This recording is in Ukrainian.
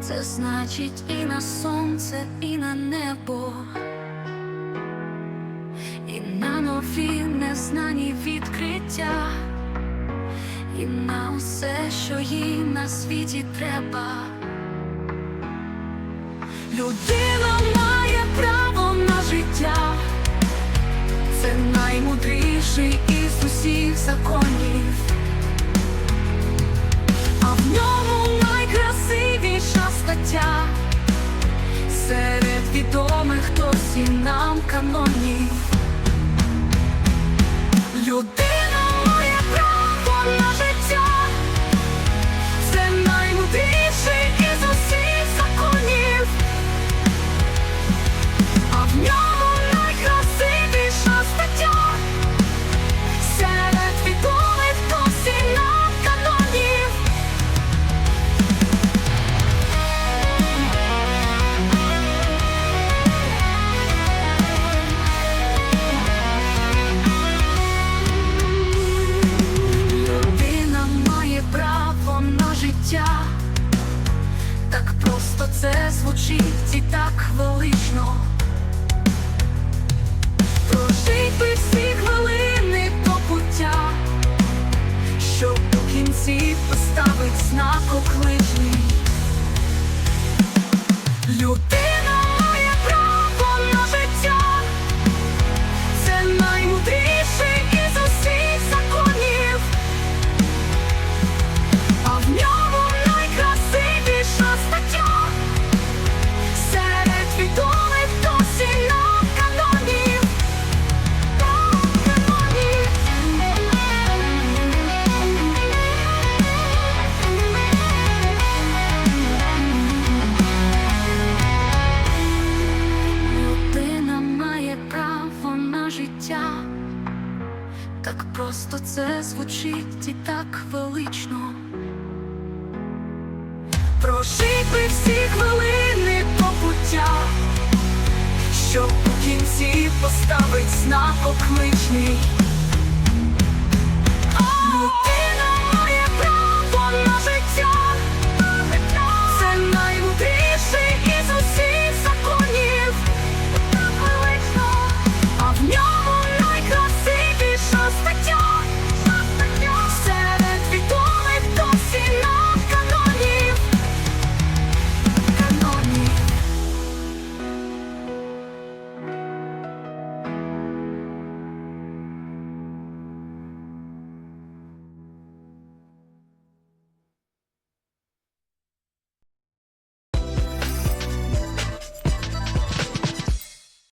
Це значить і на сонце, і на небо, і на нові незнані відкриття, і на усе, що їй на світі треба. Людина має право на життя, це наймудріший із усіх законів, досі нам каноні. Людина життя. Так просто це звучить і так велично. Прожить би всі хвилини побуття, щоб у кінці поставить знак окличний. Людина просто це звучить і так велично. Прожить би всі хвилини побуття, щоб у кінці поставить знак окличний.